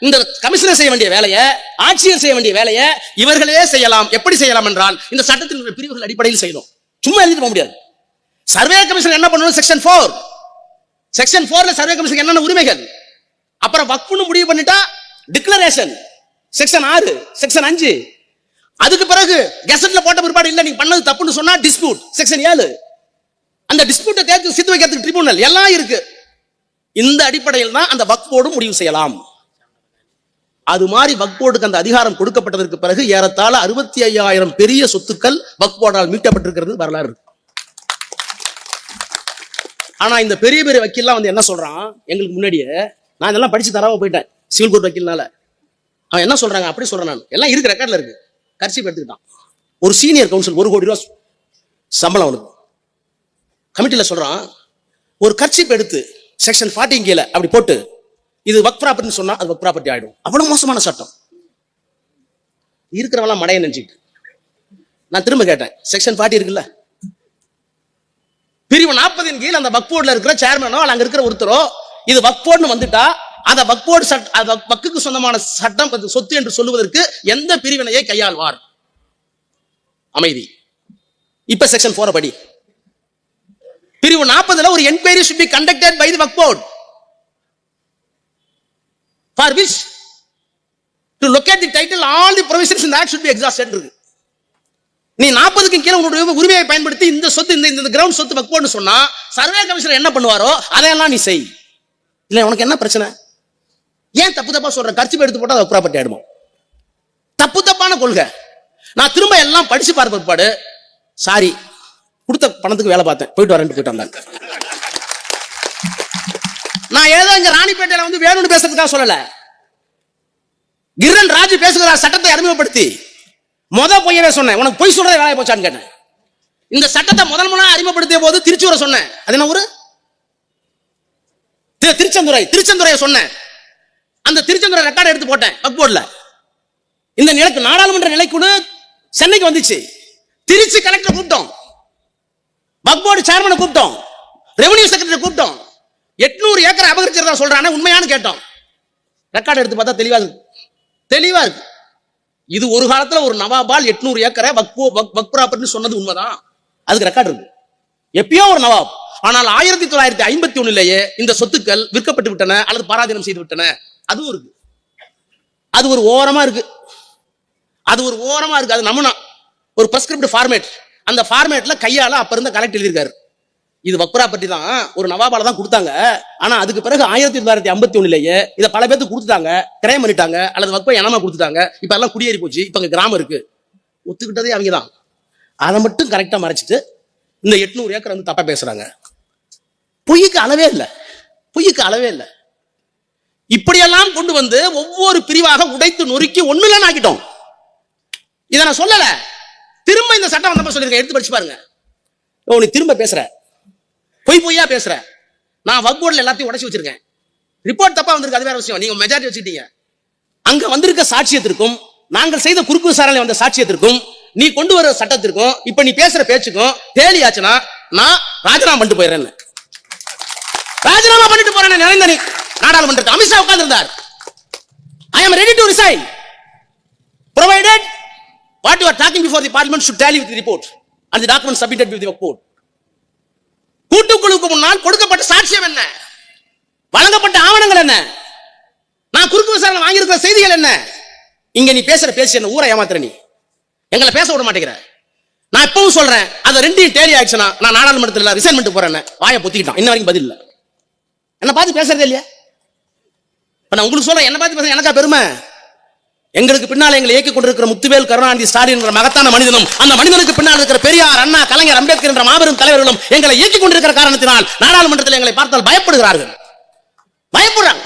A: இந்த கமிஷனர் செய்ய வேண்டிய வேலையை ஆட்சியர் செய்ய வேண்டிய வேலையை இவர்களே செய்யலாம். எப்படி செய்யலாம் என்றால் இந்த சட்டத்தின் உள்ள பிரிவுகள் அடிப்படையில் செய்யணும். சும்மா எழுதிட்டு போக முடியாது. சர்வே கமிஷன் என்ன பண்ணணும்? செக்ஷன் ஃபோர் செக்ஷன் ஃபோர்ல சர்வே கமிஷன் என்னென்ன உரிமைகள்? அப்புறம் வக்ஃபுன்னு முடிவு பண்ணிட்டா டிக்ளரேஷன் செக்ஷன் ஆறு செக்ஷன் அஞ்சு. அதுக்கு பிறகு கெசட்ல போட்ட பிற்பாடு இல்ல நீங்க பண்ணது தப்புன்னு சொன்னா டிஸ்பியூட் செக்ஷன் ஏழு. அந்த டிஸ்பியூட்டை தேர்த்து சித்து வைக்கிறதுக்கு ட்ரிபியூனல் எல்லாம் இருக்கு. இந்த அடிப்படையில் தான் அந்த வக் போர்டு முடிவு செய்யலாம். அது மாதிரி வக் போர்டுக்கு அந்த அதிகாரம் கொடுக்கப்பட்டதற்கு பிறகு ஏறத்தாழ அறுபத்தி ஐயாயிரம் பெரிய சொத்துக்கள் வக் போர்டால் மீட்கப்பட்டிருக்கிறது வரலாறு ஆனா இந்த பெரிய பெரிய வக்கீல்லாம் வந்து என்ன சொல்றான்? எங்களுக்கு முன்னாடியே நான் இதெல்லாம் படிச்சு தராம போயிட்டேன் சிவில் கோர்ட் வக்கீல்னால. அவன் என்ன சொல்றாங்க? அப்படி சொல்றேன் நான். எல்லாம் இருக்கு ரெக்கார்ட்ல இருக்கு. கர்ச்சி எடுத்துக்கிட்டான் ஒரு சீனியர் கவுன்சில் ஒரு கோடி ரூபா சம்பளம் அவனுக்கு. கமிட்டியில் சொல்கிறான் ஒரு கர்ச்சிப் எடுத்து செக்ஷன் 40 கீழே அப்படி போட்டு இது ஒர்க் ப்ராப்பர்ட்டின்னு சொன்னால் அது ஒர்க் ப்ராப்பர்ட்டி ஆகிடும் அவ்வளோ மோசமான சட்டம். இருக்கிறவெல்லாம் மடைய நினைச்சிட்டு. நான் திரும்ப கேட்டேன் செக்ஷன் 40 இருக்குல்ல? பிரிவு நாற்பதின் கீழ் அந்த வக் போர்டில் இருக்கிற சேர்மனோ அங்கே இருக்கிற ஒருத்தரோ இது வக் போர்டுன்னு வந்துட்டா அந்த வக் சட் வக்குக்கு சொந்தமான சட்டம் சொத்து என்று சொல்லுவதற்கு எந்த பிரிவினையை கையாள்வார்? அமைதி. இப்ப செக்ஷன் போற படி. பிரிவு நாற்பதுல ஒரு enquiry should be conducted by the waqf board for which to locate the title all the provisions in act should be exhausted இருக்கு. நீ நாற்பதுக்கு கீழே உன்னுடைய உரிமையை பயன்படுத்தி இந்த சொத்து இந்த இந்த கிரவுண்ட் சொத்து வக்போர்ட்னு சொன்னா சர்வே கமிஷனர் என்ன பண்ணுவாரோ அதையெல்லாம் நீ செய். இல்லை உனக்கு என்ன பிரச்சனை? ஏன் தப்பு தப்பா சொல்றேன்? கர்ச்சி எடுத்து போட்டா அது ப்ராப்பர்ட்டி ஆயிடுமோ? தப்பு தப்பான கொள்கை. நான் திரும்ப எல்லாம் படிச்சு பார்த்த பிற்பாடு சாரி கொடுத்த பணத்துக்கு வேலை பார்த்தேன். போயிட்டு வரேன் போயிட்டு வந்தாங்க நான் ஏதோ இங்க ராணிப்பேட்டையில வந்து வேணும்னு பேசுறதுக்காக சொல்லல. கிரண் ராஜு பேசுகிறார் சட்டத்தை அறிமுகப்படுத்தி. முத பொய்யவே சொன்னேன். உனக்கு பொய் சொல்றதே வேலையை போச்சான்னு கேட்டேன். இந்த சட்டத்தை முதல் முதலாக அறிமுகப்படுத்திய போது திருச்சூரை சொன்னேன். அது என்ன ஊரு? திருச்செந்துரை திருச்செந்துறை திருச்செந்துறையை சொன்னேன். அந்த திருச்செந்துறை ரெக்கார்டு எடுத்து போட்டேன் வக்போர்ட்ல இந்த நிலைக்கு நாடாளுமன்ற நிலைக்குழு சென்னைக்கு வந்துச்சு. திருச்சி கலெக்டர் கூப்பிட்டோம். வக்போர்டு சேர்மனை கூப்பிட்டோம். ரெவன்யூ செக்ரட்டரி கூப்பிட்டோம். எட்நூறு ஏக்கர் அபகரிச்சிருந்தா சொல்றானே உண்மையானு கேட்டோம். ரெக்கார்டு எடுத்து பார்த்தா தெளிவா இருக்கு. தெளிவா இருக்கு. இது ஒரு காலத்துல ஒரு நவாபால் எட்நூறு ஏக்கரை வக்போ வக் வக் ப்ராப்பர்ட்டின்னு சொன்னது உண்மைதான். அதுக்கு ரெக்கார்டு இருக்கு. எப்பயோ ஒரு நவாப். ஆனால் ஆயிரத்தி தொள்ளாயிரத்தி ஐம்பத்தி ஒண்ணுலயே இந்த சொத்துக்கள் விற்கப்பட்டு விட்டன அல்லது பராதீனம் செய்து விட்டன. அதுவும் இருக்கு அது ஒரு ஓரமா இருக்கு. அது ஒரு ஓரமா இருக்கு. அது நமுனா. ஒரு prescribed ஃபார்மேட் அந்த ஃபார்மேட்ல கையால அப்ப இருந்த கலெக்ட் எழுதியிருக்காரு. இது வக்ரா பற்றி தான். ஒரு நவாபால தான் கொடுத்தாங்க. ஆனா அதுக்கு பிறகு ஆயிரத்தி தொள்ளாயிரத்தி ஐம்பத்தி ஒண்ணுலயே இதை பல பேருக்கு கொடுத்துட்டாங்க. கிரயம் பண்ணிட்டாங்க. அல்லது வக்பை இனமா கொடுத்துட்டாங்க. இப்ப எல்லாம் குடியேறி போச்சு. இப்ப அங்க கிராமம் இருக்கு. ஒத்துக்கிட்டதே அவங்க தான். அதை மட்டும் கரெக்டா மறைச்சிட்டு இந்த எட்நூறு ஏக்கர் வந்து தப்பா பேசுறாங்க. பொய்க்கு அளவே இல்லை. பொய்க்கு அளவே இல்லை. இப்படியெல்லாம் கொண்டு வந்து ஒவ்வொரு பிரிவாக உடைத்து நொறுக்கி ஒண்ணுலன்னு ஆக்கிட்டோம். இதை நான் சொல்லல. திரும்ப இந்த சட்டம் வந்தப்ப சொல்லியிருக்கேன். எடுத்து படிச்சு பாருங்க. ஓ நீ திரும்ப பேசுற. பொய் பொய்யா பேசுற. நான் வக்போர்டில் எல்லாத்தையும் உடச்சி வச்சிருக்கேன். ரிப்போர்ட் தப்பா வந்திருக்கு. அது வேற விஷயம். நீங்க மெஜாரிட்டி வச்சுக்கிட்டீங்க. அங்க வந்திருக்க சாட்சியத்திற்கும் நாங்கள் செய்த குறுக்கு விசாரணை வந்த சாட்சியத்திற்கும் நீ கொண்டு வர சட்டத்திற்கும் இப்ப நீ பேசுற பேச்சுக்கும் தேலி ஆச்சுன்னா நான் ராஜினாமா பண்ணிட்டு போயிடுறேன் ராஜினாமா பண்ணிட்டு போறேன் நிறைந்த நீ. நாடாளுமன்றத்தில் அமித்ஷா உட்கார்ந்து இருந்தார் I am ready to resign provided what you are talking before the parliament should tally with the report and the document submitted with the report கூட்டுக்குழுவுக்கு முன்னால் கொடுக்கப்பட்ட சாட்சியம் என்ன? வழங்கப்பட்ட ஆவணங்கள் என்ன? நான் குறுக்கு விசாரணை வாங்கியிருக்கிற செய்திகள் என்ன? இங்க நீ பேசுற பேசி என்ன? ஊரை ஏமாத்துற நீ. எங்களை பேச விட மாட்டேங்கிற. நான் இப்பவும் சொல்றேன் அதை ரெண்டையும் டேலி ஆயிடுச்சுன்னா நான் நாடாளுமன்றத்தில் ரிசைன் பண்ணிட்டு போறேன் வாயை பொத்திக்கிட்டான். இன்ன வரைக்கும் பதில் இல்லை. என்ன பார்த்து பேசுறதே இல்லையா? இப்போ நான் உங்களுக்கு சொல்ல என்ன பார்த்து பேச எனக்கா பெருமை? எங்களுக்கு பின்னால் எங்களை இயக்கிக் கொண்டிருக்கிற முத்துவேல் கருணாநிதி ஸ்டாலின் என்ற மகத்தான மனிதனும் அந்த மனிதனுக்கு பின்னால் இருக்கிற பெரியார் அண்ணா கலைஞர் அம்பேத்கர் என்ற மாபெரும் தலைவர்களும் எங்களை இயக்கிக் கொண்டிருக்கிற காரணத்தினால் நாடாளுமன்றத்தில் எங்களை பார்த்தால் பயப்படுகிறார்கள். பயப்படுறாங்க.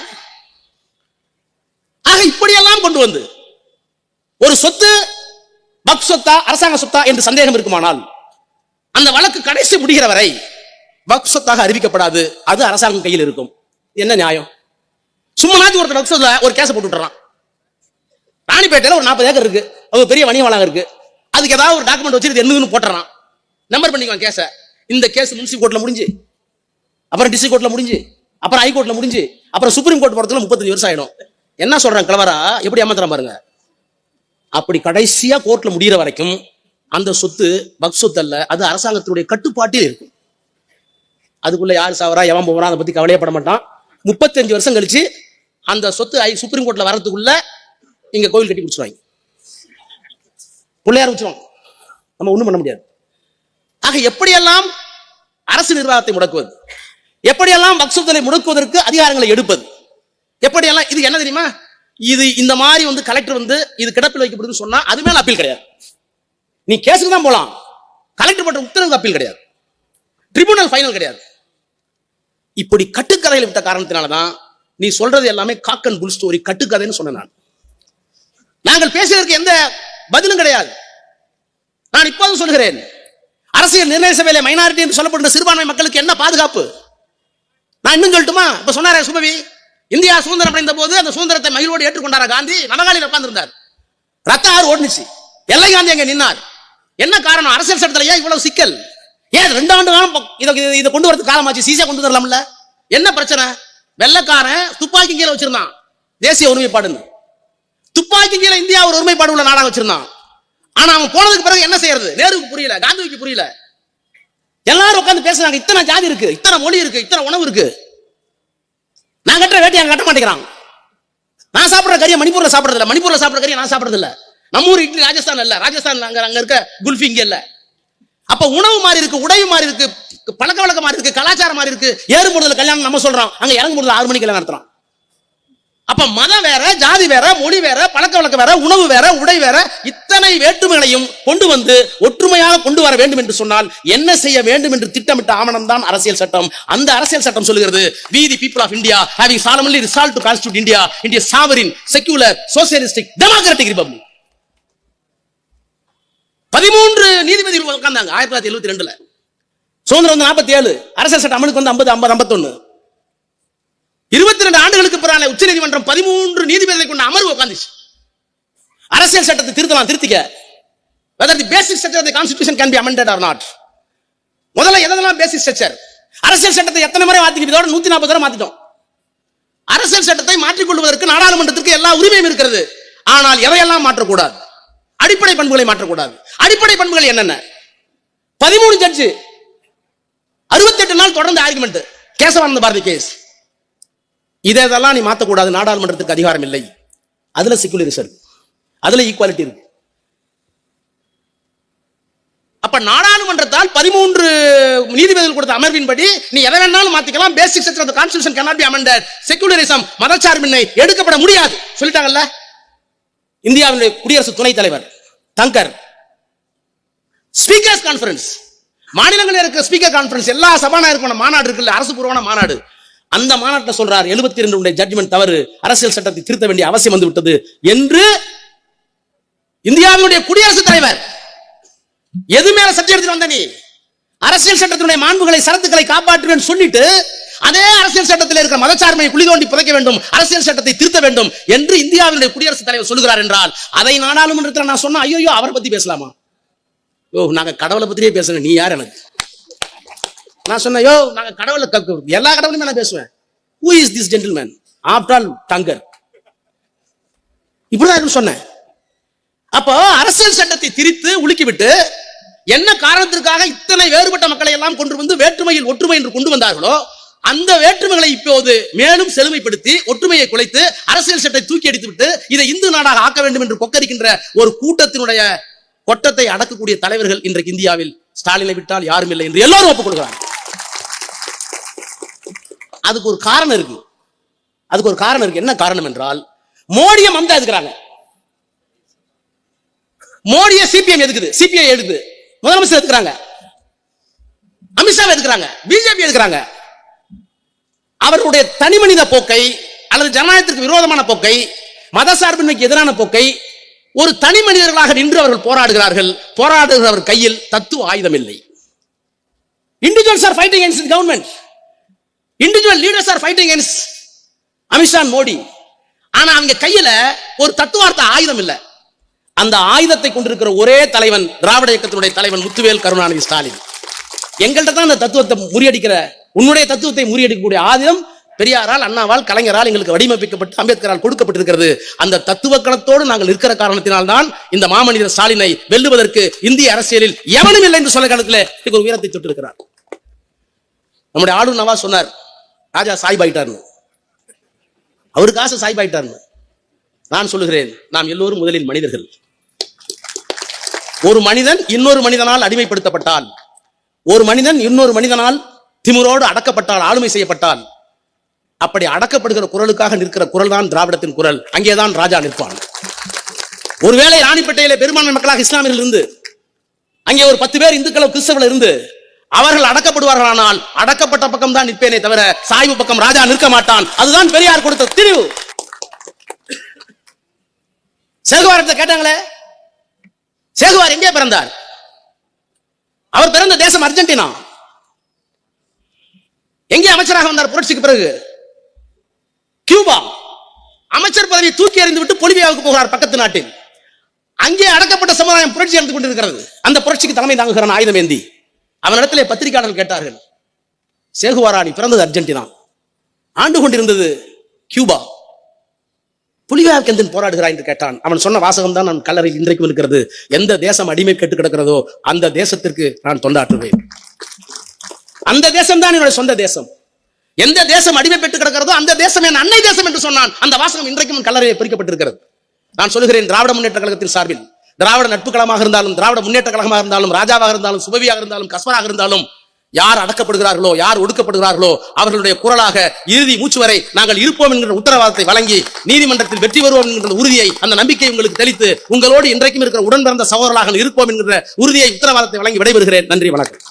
A: ஆக இப்படியெல்லாம் கொண்டு வந்து ஒரு சொத்து வக் சொத்தா அரசாங்க சொத்தா என்று சந்தேகம் இருக்குமானால் அந்த வழக்கு கடைசி முடிகிற வரை வக் சொத்தாக அறிவிக்கப்படாது அது அரசாங்கம் கையில் இருக்கும். என்ன நியாயம்? சும்மா ஒருத்தர் வக் ஒரு கேஸ் போட்டு விட்டுறான். ராணிப்பேட்டையில் ஒரு நாற்பது ஏக்கர் இருக்கு. அது ஒரு பெரிய வணிக வளாகம் இருக்கு. அதுக்கு ஏதாவது ஒரு டாக்குமெண்ட் வச்சிருக்கு என்னதுன்னு போட்டுறான். நம்பர் பண்ணிக்குவான் கேஸை. இந்த கேஸ் முன்சிபல் கோர்ட்டில் முடிஞ்சு. அப்புறம் டிஸ்ட்ரிக் கோர்ட்டில் முடிஞ்சு. அப்புறம் ஹைகோர்ட்டில் முடிஞ்சு. அப்புறம் சுப்ரீம் கோர்ட் போகிறதுல முப்பத்தஞ்சு வருஷம் ஆயிடும். என்ன சொல்கிறாங்க கிளவரா எப்படி ஏமாத்துறான் பாருங்க. அப்படி கடைசியா கோர்ட்ல முடிகிற வரைக்கும் அந்த சொத்து பக் சொத்து அல்ல அது அரசாங்கத்தினுடைய கட்டுப்பாட்டில் இருக்கும். அதுக்குள்ள யார் சாவரா எவன் போவரா அதை பத்தி கவலையப்பட மாட்டான். முப்பத்தஞ்சு வருஷம் கழிச்சு அந்த சொத்து ஐ- சுப்ரீம் கோர்ட்ல வரதுக்குள்ள இங்க கோயில் கட்டி பிடிச்சிருவாங்க பிள்ளையார் வச்சிருவாங்க. நம்ம ஒண்ணும் பண்ண முடியாது. ஆக எப்படியெல்லாம் அரசு நிர்வாகத்தை முடக்குவது? எப்படியெல்லாம் வக்சுத்தலை முடக்குவதற்கு அதிகாரங்களை எடுப்பது? எப்படியெல்லாம் இது என்ன தெரியுமா? இது இந்த மாதிரி வந்து கலெக்டர் வந்து இது கிடப்பில் வைக்கப்படுதுன்னு சொன்னா அது மேல அப்பீல் கிடையாது. நீ கேஸுக்கு தான் போகலாம் கலெக்டர் பண்ற உத்தரவுக்கு அப்பீல் கிடையாது. ட்ரிபியூனல் ஃபைனல் கிடையாது. இப்படி கட்டுக்கதையில் விட்ட காரணத்தினால தான் நீ சொல்றது எல்லாமே காக் அண்ட் புல் ஸ்டோரி கட்டுக்கதைன்னு சொன்னேன் நான். நாங்கள் பேசியதற்கு எந்த பதிலும் கிடையாது. நான் இப்போது சொல்கிறேன் அரசியல் நிர்ணய சபையில மைனாரிட்டி என்று சொல்லப்படுற சிறுபான்மை மக்களுக்கு என்ன பாதுகாப்பு? நான் இன்னும் சொல்லட்டுமா? இப்ப சொன்னாரே சுபவி இந்தியா சுதந்திரம் அடைந்த போது அந்த சுதந்திரத்தை மகிழ்வோடு ஏற்றுக்கொண்டாரா காந்தி? நவகாலியில் உட்கார்ந்திருந்தார். ரத்த ஆறு ஓடுனுச்சு. எல்லை காந்தி அங்க நின்னார். என்ன காரணம்? அரசியல் சட்டத்தில் ஏன் இவ்வளவு சிக்கல்? ஏன் ரெண்டு ஆண்டு காலம் இதை இதை- கொண்டு வரது காலமாச்சு? சீசா கொண்டு வரலாம்ல. என்ன பிரச்சனை? வெள்ளக்காரன் துப்பாக்கி கீழே வச்சிருந்தான். தேசிய ஒருமைப்பாடுன்னு. துப்பாக்கி கீழே இந்தியா ஒரு ஒருமைப்பாடு உள்ள நாடாக வச்சிருந்தான். ஆனா அவன் போனதுக்கு பிறகு என்ன செய்யறது? நேருக்கு புரியல காந்திக்கு புரியல. எல்லாரும் உட்காந்து பேசுறாங்க இத்தனை ஜாதி இருக்கு இத்தனை மொழி இருக்கு இத்தனை உணவு இருக்கு. நான் கட்டுற வேட்டி அங்க கட்ட மாட்டேங்கிறான். நான் சாப்பிடுற கறியை மணிப்பூர்ல சாப்பிடுறது இல்ல. மணிப்பூர்ல சாப்பிடுற கறியை நான் சாப்பிடுறது இல்ல. நம்ம ஊர் இட்லி ராஜஸ்தான் இல்ல. ராஜஸ்தான் அங்க அங்க இருக்க குல்ஃபி இங்க இல்ல. அப்ப உணவு மாறி இருக்கு உடைவு மாறி இருக்கு. பழக்க வழக்கம் மாறி இருக்கு கலாச்சாரம் மாறி இருக்கு. ஏறு முதல்ல கல்யாணம் நம்ம சொல்றோம். அங்க இறங்கு ஆறு மணிக்கு கல்யாணம் நடத்துறோம். அப்ப மதம் வேற ஜாதி வேற மொழி வேற பழக்க வழக்கம் வேற உணவு வேற உடை வேற இத்தனை வேற்றுமைகளையும் கொண்டு வந்து ஒற்றுமையாக கொண்டு வர வேண்டும் என்று சொன்னால் என்ன செய்ய வேண்டும் என்று திட்டமிட்ட ஆவணம் தான் அரசியல் சட்டம். அந்த அரசியல் சட்டம் சொல்லுகிறது we the people of India having solemnly resolved to constitute India இந்திய sovereign secular socialistic democratic republic பதிமூன்று நீதிபதிகள் உட்கார்ந்தாங்க ஆயிரத்தி தொள்ளாயிரத்தி எழுபத்தி ரெண்டுல. சுதந்திரம் வந்து நாற்பத்தி ஏழு அரசியல் சட்டம் அமலுக்கு வந்து ஐம்பது ஐம்பது ஐம்பத்தொன்னு. இருபத்தி ரெண்டு ஆண்டுகளுக்கு பிறான உச்ச நீதிமன்றம் பதிமூன்று நீதிபதிகளை கொண்ட அமர்வு உட்காந்துச்சு அரசியல் சட்டத்தை திருத்தலாம் திருத்திக்க. Whether the basic structure of the constitution can be amended or முதல்ல எதெல்லாம் பேசிக் ஸ்ட்ரக்சர் அரசியல் சட்டத்தை எத்தனை முறை மாத்திக்கிட்டு நூத்தி நாற்பது தடவை மாத்திட்டோம். அரசியல் சட்டத்தை மாற்றிக்கொள்வதற்கு நாடாளுமன்றத்திற்கு எல்லா உரிமையும் இருக்கிறது. ஆனால் எதையெல்லாம் மாற்றக்கூடாது? அடிப்படை பண்புகளை மாற்றக்கூடாது. அடிப்படை பண்புகள் என்னென்ன? பதிமூணு ஜட்ஜு அறுபத்தெட்டு நாள் தொடர்ந்து ஆர்குமெண்ட் கேசவானந்த பாரதி கேஸ் இதெல்லாம் நீ மாற்றக்கூடாது நாடாளுமன்றத்துக்கு அதிகாரம் இல்லை. அதுல செக்யூலரிசம் இருக்கு அதுல ஈக்குவாலிட்டி இருக்கு. அப்ப நாடாளுமன்றத்தால் பதிமூன்று நீதிபதிகள் கொடுத்த அமர்வின்படி நீ எதை வேணாலும் மாத்திக்கலாம். Basic structure of constitution cannot be amended. Secularism மதச்சார்பின்மை எடுக்கப்பட முடியாது. சொல்லிட்டாங்கல்ல? இந்தியாவினுடைய குடியரசு துணைத் தலைவர் தங்கர். ஸ்பீக்கர்ஸ் கான்ஃபரன்ஸ் மாநிலங்களில் இருக்க ஸ்பீக்கர் கான்ஃபரன்ஸ் எல்லா சபாநாயகருக்கான மாநாடு இருக்குல்ல அரசு பூர்வமான மாநாடு. அந்த மாநாட்டில் சொல்றார் எழுபத்தி ரெண்டு ஜட்ஜ்மெண்ட் தவறு அரசியல் சட்டத்தை திருத்த வேண்டிய அவசியம் வந்து விட்டது என்று இந்தியாவினுடைய குடியரசுத் தலைவர். எது மேல சர்ச்சை எடுத்துட்டு வந்த நீ? அரசியல் சட்டத்தினுடைய மாண்புகளை சரத்துக்களை காப்பாற்றுவேன் சொல்லிட்டு அதே அரசியல் சட்டத்தில் இருக்கிற மதச்சார்மையை குழி தோண்டி புதைக்க வேண்டும் அரசியல் சட்டத்தை திருத்த வேண்டும் என்று இந்தியாவினுடைய குடியரசுத் தலைவர் சொல்லுகிறார் என்றால் அதை நாடாளுமன்றத்தில் நான் சொன்னா ஐயோ அவரை பத்தி பேசலாமா? ஓ நாங்க கடவுளை பற்றியே பேசுறேன் நீ யார் எனக்கு? நான் சொன்னேன் யோ நாங்க கடவுளை க- எல்லா கடவுளையும் நான் பேசுவேன். Who is this gentleman after all tanker இப்படிதான் இருக்குன்னு சொன்னேன். அப்போ அரசியல் சட்டத்தை திரித்து உலுக்கிவிட்டு என்ன காரணத்திற்காக இத்தனை வேறுபட்ட மக்களை எல்லாம் கொண்டு வந்து வேற்றுமையில் ஒற்றுமை என்று கொண்டு வந்தார்களோ அந்த வேற்றுமைகளை இப்போது மேலும் செழுமைப்படுத்தி ஒற்றுமையை குலைத்து அரசியல் சட்டத்தை தூக்கி அடித்து விட்டு இதை இந்து நாடாக ஆக்க வேண்டும் என்று கொக்கரிக்கின்ற ஒரு கூட்டத்தினுடைய கொட்டத்தை அடக்கக்கூடிய தலைவர்கள் இன்றைக்கு இந்தியாவில் ஸ்டாலினை விட்டால் யாரும் இல்லை என்று எல்லாரும் ஒப்புக்கொள்கிறாங்க அதுக்கு ஒரு காரணம் இருக்கு. அதுக்கு ஒரு காரணம் இருக்கு. என்ன காரணம் என்றால் மோடியை மம்தா எதுக்குறாங்க? மோடியை சிபிஎம் எதுக்குது? சிபிஐ எடுக்குது முதலமைச்சர் எதுக்குறாங்க? அமித்ஷா எதுக்குறாங்க? பிஜேபி எதுக்குறாங்க? அவர்களுடைய தனி மனித போக்கை அல்லது ஜனநாயகத்திற்கு விரோதமான போக்கை மதசார்பின்மைக்கு எதிரான போக்கை ஒரு தனி மனிதர்களாக நின்று அவர்கள் போராடுகிறார்கள். போராடுகிறவர் கையில் தத்துவ ஆயுதம் இல்லை individuals are fighting against government individual leaders are fighting against Amit Shah Modi ஆனா அவங்க கையில ஒரு தத்துவார்த்த ஆயுதம் இல்லை. அந்த ஆயுதத்தை கொண்டிருக்கிற ஒரே தலைவன் திராவிட இயக்கத்தினுடைய தலைவன் முத்துவேல் கருணாநிதி ஸ்டாலின். எங்கள்கிட்ட தான் அந்த தத்துவத்தை முறியடிக்கிற உன்னுடைய தத்துவத்தை முறியடிக்கக்கூடிய ஆயுதம் பெரியாரால் அண்ணாவால் கலைஞரால் எங்களுக்கு வடிவமைக்கப்பட்டு அம்பேத்கரால் கொடுக்கப்பட்டிருக்கிறது. அந்த தத்துவ கணத்தோடு நாங்கள் இருக்கிற காரணத்தினால்தான் இந்த மாமனிதர் ஸ்டாலினை வெல்லுவதற்கு இந்திய அரசியலில் எவனும் இல்லை என்று சொல்ல காலத்தில் ஒரு உயரத்தை தொட்டிருக்கிறார். நம்முடைய ஆளுநர் நவாஸ் சொன்னார் ராஜா சாய்பாயிட்டார்னு அவருக்கு ஆசை சாய்பாயிட்டார்னு நான் சொல்லுகிறேன் நாம் எல்லோரும் முதலில் மனிதர்கள். ஒரு மனிதன் இன்னொரு மனிதனால் அடிமைப்படுத்தப்பட்டால் ஒரு மனிதன் இன்னொரு மனிதனால் திமுரோடு அடக்கப்பட்டால் ஆளுமை செய்யப்பட்டால் அப்படி அடக்கப்படுகிற குரலுக்காக நிற்கிற குரல் தான் திராவிடத்தின் குரல். அங்கேதான் ராஜா நிற்பான். ஒருவேளை ராணிப்பேட்டையில பெரும்பான்மை மக்களாக இஸ்லாமியர்கள் இருந்து அங்கே ஒரு பத்து பேர் இந்துக்கள் கிறிஸ்தவர்கள் இருந்து அவர்கள் அடக்கப்படுவார்களானால் அடக்கப்பட்ட பக்கம் தான் நிற்பேனே தவிர சாய்வு பக்கம் ராஜா நிற்க மாட்டான். அதுதான் பெரியார் கொடுத்த திரிவு சேகுவாரத்தை கேட்டாங்களே? சேகுவார் எங்கே பிறந்தார்? அவர் பிறந்த தேசம் அர்ஜென்டினா. எங்கே அமைச்சராக வந்தார் புரட்சிக்கு பிறகு? கியூபா அமைச்சர் பதவியை தூக்கி எறிந்து விட்டு பொலிவியாவுக்கு போகிறார் பக்கத்து நாட்டில். அங்கே அடக்கப்பட்ட சமுதாயம் புரட்சி நடந்து கொண்டிருக்கிறது. அந்த புரட்சிக்கு தலைமை தாங்குகிறான் ஆயுதம் ஏந்தி. அவனிடத்திலே பத்திரிகையாளர்கள் கேட்டார்கள். சேகுவாராணி பிறந்தது அர்ஜென்டினா. ஆண்டு கொண்டிருந்தது கியூபா. புலிவார் கந்தன் போராடுகிறாய் என்று கேட்டான். அவன் சொன்ன வாசகம் தான் நம் கல்லறையில் இன்றைக்கும் இருக்கிறது. எந்த தேசம் அடிமை கேட்டு கிடக்கிறதோ அந்த தேசத்திற்கு நான் தொண்டாற்றுவேன். அந்த தேசம் தான் என்னுடைய சொந்த தேசம். எந்த தேசம் அடிமை பெற்று கிடக்கிறதோ அந்த தேசம் என் அன்னை தேசம் என்று சொன்னான். அந்த வாசகம் இன்றைக்கும் என் கல்லறையில் பொறிக்கப்பட்டிருக்கிறது. நான் சொல்கிறேன் திராவிட முன்னேற்ற கழகத்தின் சார்பில் திராவிட நட்பு கழகமாக இருந்தாலும் திராவிட முன்னேற்ற கழகமாக இருந்தாலும் ராஜாவாக இருந்தாலும் சுபவியாக இருந்தாலும் கஸ்வராக இருந்தாலும் யார் அடக்கப்படுகிறார்களோ யார் ஒடுக்கப்படுகிறார்களோ அவர்களுடைய குரலாக இறுதி மூச்சு வரை நாங்கள் இருப்போம் என்கிற உத்தரவாதத்தை வழங்கி நீதிமன்றத்தில் வெற்றி பெறுவோம் என்கிற உறுதியை அந்த நம்பிக்கை உங்களுக்கு தெளித்து உங்களோடு இன்றைக்கும் இருக்கிற உடன் பிறந்த சகோதரர்களாக இருப்போம் என்கிற உறுதியை உத்தரவாதத்தை வழங்கி விடைபெறுகிறேன். நன்றி வணக்கம்.